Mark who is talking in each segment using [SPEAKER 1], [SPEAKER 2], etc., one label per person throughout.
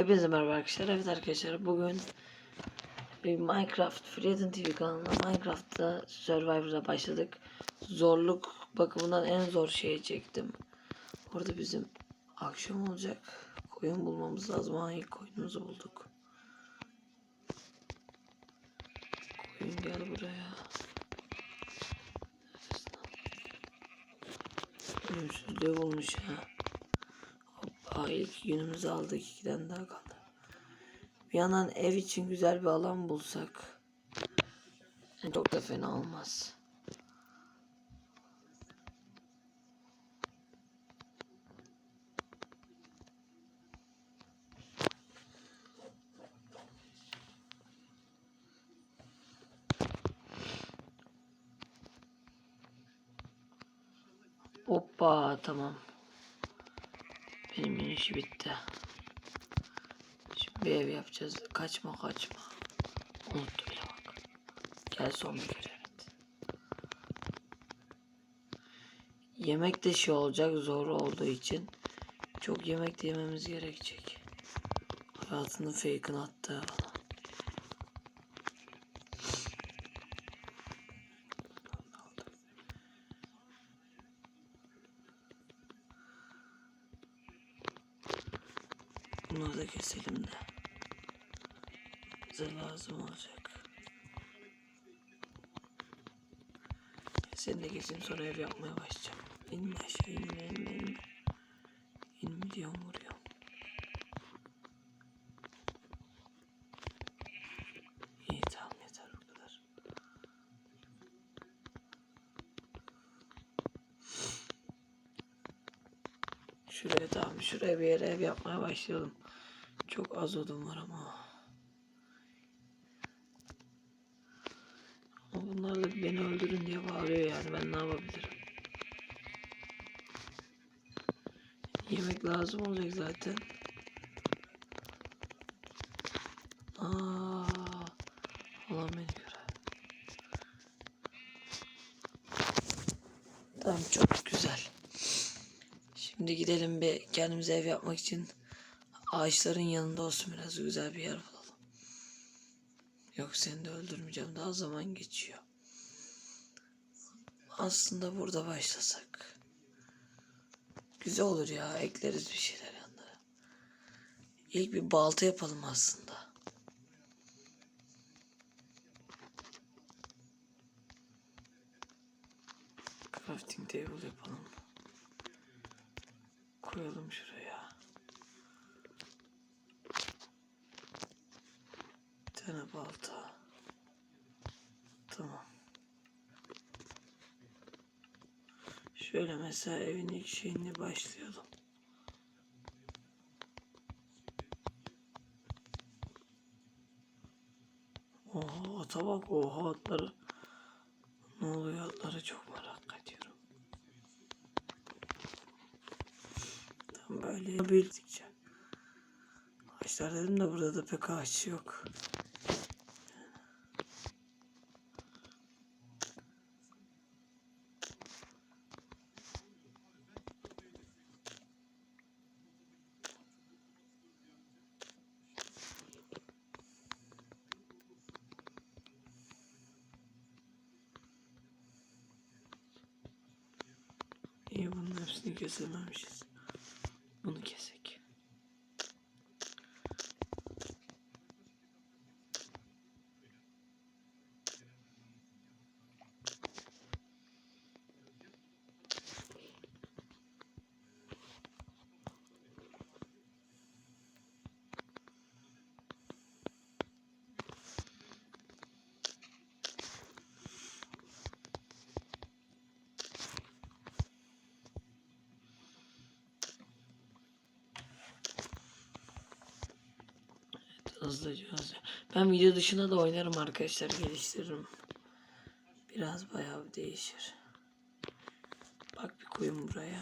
[SPEAKER 1] Hepinize merhaba arkadaşlar. Evet arkadaşlar bugün bir Minecraft Freedom TV kanalında Minecraft'ta Survivor'a başladık. Zorluk bakımından en zor şeyi çektim. Orada bizim akşam olacak. Koyun bulmamız lazım. Ha ilk koyunumuzu bulduk. Koyun gel buraya. Ölümsüzlüğü bulmuş ha. Hoppa ilk günümüzü aldık. ikiden daha kaldı. Bir yandan ev için güzel bir alan bulsak. Yani çok da fena olmaz. Hoppa tamam. Benim işi bitti. Şimdi bir ev yapacağız. Kaçma kaçma. Unuttum bile bak. Gel son bir kere. Yemek de şey olacak zor olduğu için. Çok yemek de yememiz gerekecek. Hayatının fake'ını attı Bunları da keselim de. Bize lazım olacak. Seni de keseyim sonra ev yapmaya başlayacağım. İnme aşağı inme inme inme. İnme diyorum vuruyorum. Yeter bu. Şuraya tamam şuraya bir yere ev yapmaya başlayalım. Çok az odun var ama. Ama bunlar da beni öldürün diye bağırıyor yani ben ne yapabilirim? Yemek lazım olacak zaten. Allah beni göre. Tamam çok güzel. Şimdi gidelim bir kendimize ev yapmak için ağaçların yanında olsun biraz güzel bir yer bulalım. Yok seni de öldürmeyeceğim daha zaman geçiyor. Aslında burada başlasak. Güzel olur ya ekleriz bir şeyler yanlara. İlk bir balta yapalım aslında. Crafting table yapalım. Koyalım şuraya. Bir tane balta. Tamam. Şöyle mesela evin ilk şeyini başlayalım. Oha ata bak oha atları. Ne oluyor atları çok merak ediyorum. Tam böyle büyüdükçe. Ağaçlar dedim de burada da pek ağaç yok. İyi bunun hepsini kesememişiz. Bunu kesek. Hızlıca hızlıca. Ben video dışında da oynarım arkadaşlar geliştiririm. Biraz bayağı bir değişir. Bak bir koyun buraya.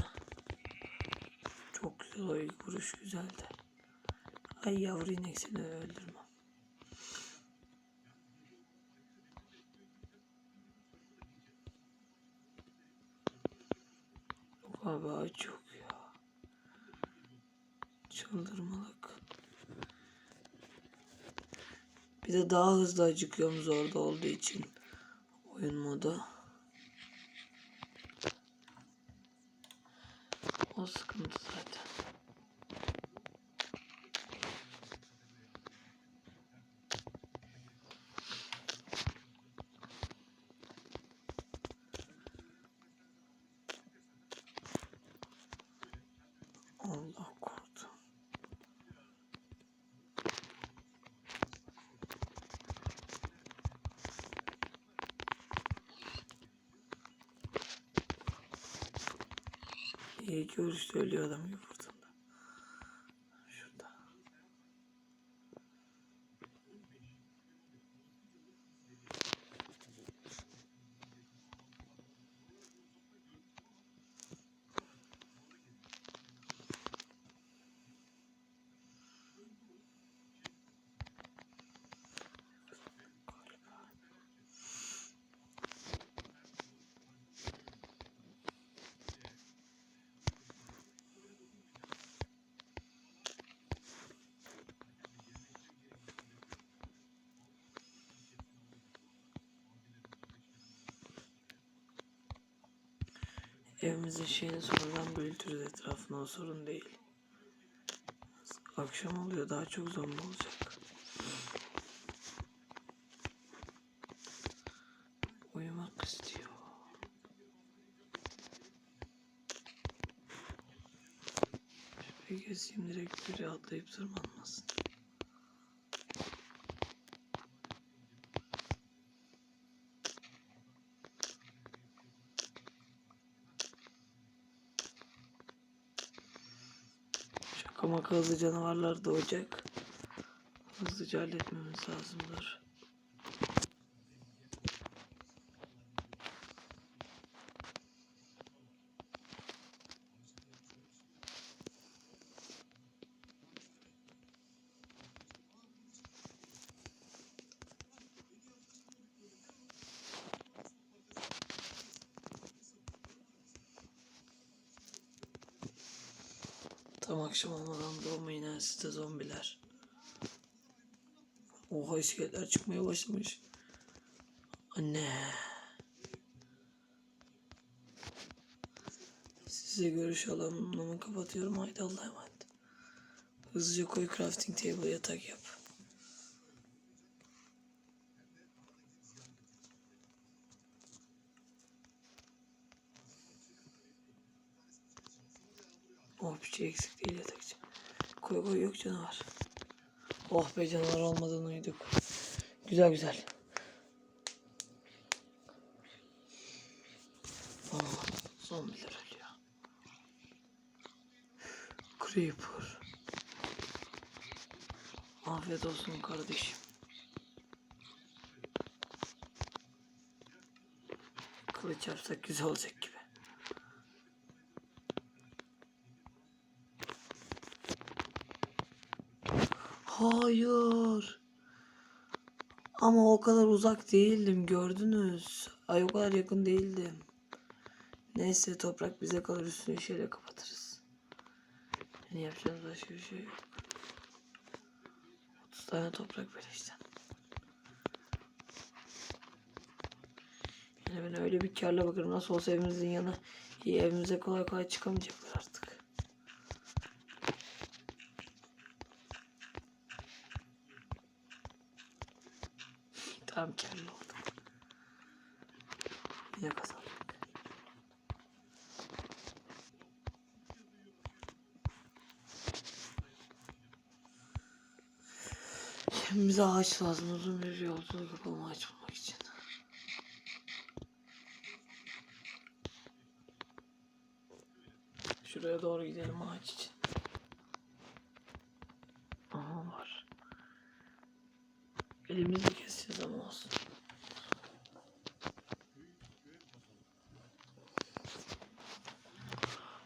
[SPEAKER 1] Çok güzel o ilk vuruş güzeldi. Ay yavru inek seni öldürmem. Ağaç yok ya. Çıldırmalık. Bir de daha hızlı acıkıyorum zorda olduğu için. Oyun modu. O sıkıntı zaten. Allah korudu. İyi görüşte adam Evimizin şeyini sonradan büyütürüz etrafına o sorun değil. Akşam oluyor daha çok zombi olacak. Uyumak istiyor. Şuraya gezeyim direkt biri atlayıp tırmanmasın. Şaka maka hızlı canavarlar doğacak. Hızlıca halletmemiz lazımdır. Tam akşam olmadan doğmayın ha sizde zombiler. Oha iskeletler çıkmaya başlamış. Anne. Size görüş alanımı kapatıyorum. Haydi Allah'a emanet. Hızlıca koy crafting table yatak yap. Oh bir şey eksik değil yatak. Koy koy yok canavar. Oh be canavar olmadan uyuduk. Güzel güzel. Aa, zombiler ölüyor. Creeper. Afiyet olsun kardeşim. Kılıç yapsak güzel olacak gibi. Hayır. Ama o kadar uzak değildim gördünüz. Ay o kadar yakın değildim. Neyse toprak bize kalır üstünü şöyle kapatırız. Yani yapacağımız başka bir şey yok. 30 tane toprak beleşten. Yani ben öyle bir karla bakarım. Nasıl olsa evimizin yanı iyi evimize kolay kolay çıkamayacaklar artık. Tamam karlı olduk. Yine kazandık. Şimdi bize ağaç lazım. Uzun bir yolculuk yapalım ağaç bulmak için. Şuraya doğru gidelim ağaç için. Aha var. Elimizle keseceğiz ama olsun.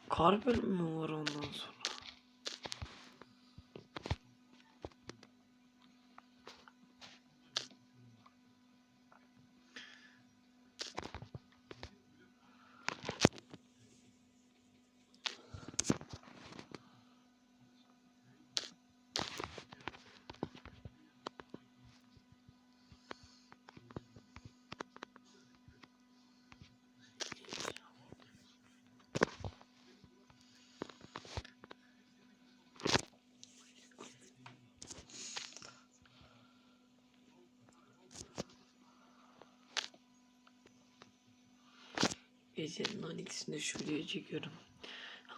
[SPEAKER 1] Kar bölümü mü var ondan sonra? Gecenin 12'sinde şu videoyu çekiyorum.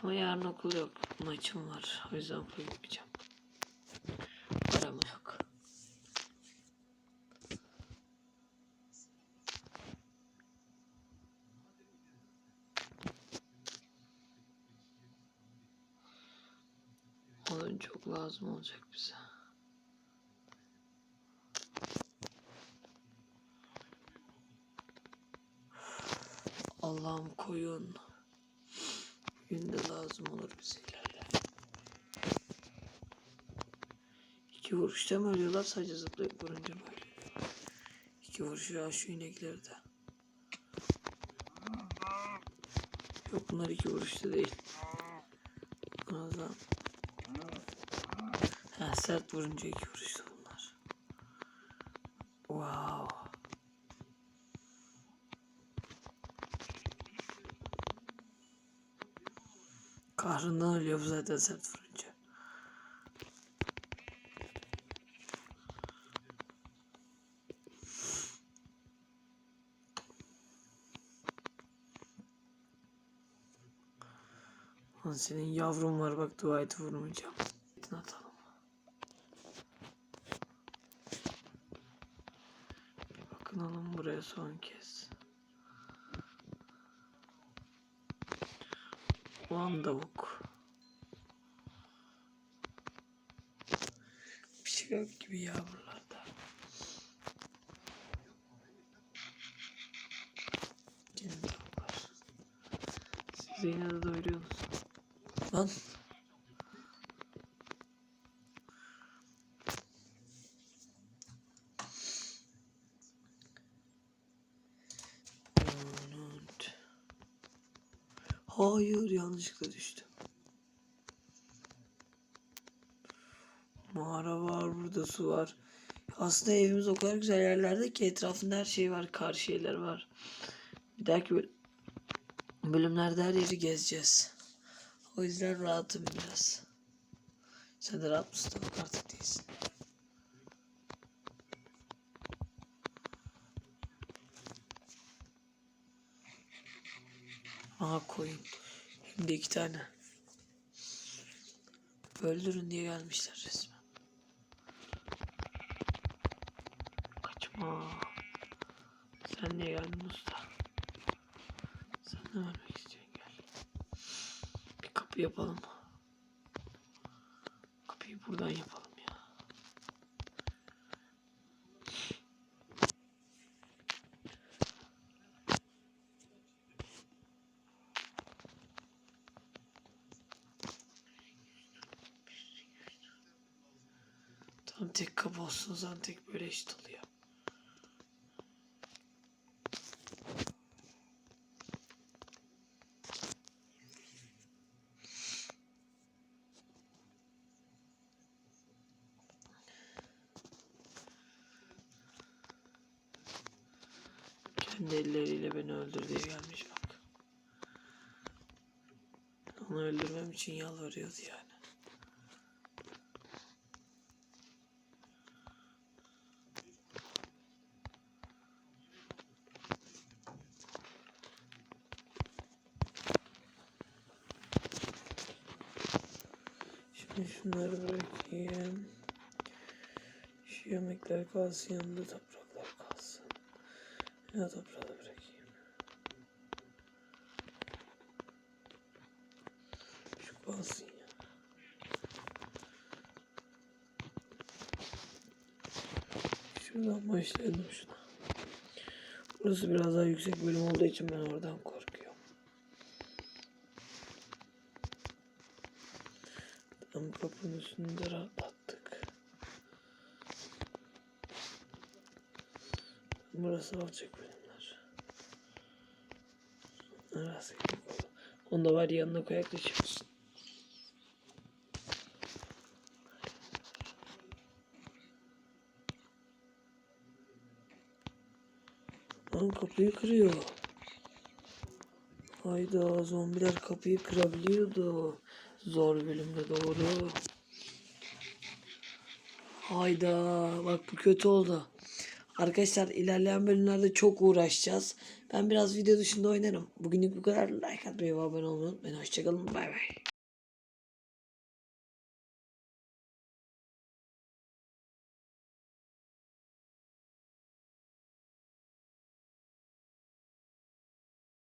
[SPEAKER 1] Ama yarın okul yok. Maçım var. O yüzden okula gitmeyeceğim. Param yok. Onun çok lazım olacak bize. Allah'ım koyun. Günde lazım olur bize ileride. İki vuruşta mı ölüyorlar sadece zıplayıp vurunca mı ölüyor? İki vuruş ya şu inekleri de. Yok bunlar iki vuruşta değil. Bunlardan. Ha sert vurunca iki vuruşta bunlar. Wow. Kahrından ölüyor zaten sert vurunca. Lan senin yavrun var bak dua et vurmayacağım. Atalım. Bir bakın alın buraya son kez. Ulan tavuk. Yok gibi ya buralarda. Siz yine de doyuruyorsunuz. Lan. Hayır yanlışlıkla düştüm. Mağara var burada su var. Aslında evimiz o kadar güzel yerlerde ki etrafında her şey var. Kar şeyler var. Bir dahaki böl- bölümlerde her yeri gezeceğiz. O yüzden rahatım biraz. Sen de rahat mısın? Artık değilsin. Aha koyun. Hem de iki tane. Öldürün diye gelmişler resmen. Kaçma. Sen niye geldin usta? Sen ne vermek istiyorsun gel. Bir kapı yapalım. Kapıyı buradan yapalım ya. Tam tek kapı olsun o zaman tek böyle eşit oluyor. Kendi elleriyle beni öldür diye gelmiş bak. Onu öldürmem için yalvarıyordu yani. Şimdi şunları bırakayım. Şu yemekler kalsın yanında kalsın. Toprağı da bırakayım. Şu kalsın ya. Şuradan başlayalım şuna. Burası biraz daha yüksek bölüm olduğu için ben oradan korkuyorum. Tam kapının üstünde rahatlattık. Burası alacak bölümler. Neresi Onda var yanına koyak da çıksın. Lan kapıyı kırıyor. Hayda zombiler kapıyı kırabiliyordu. Zor bölümde doğru. Hayda bak bu kötü oldu. Arkadaşlar ilerleyen bölümlerde çok uğraşacağız. Ben biraz video dışında oynarım. Bugünlük bu kadar. Like atmayı ve abone olmayı unutmayın. Hoşçakalın. Bay bay.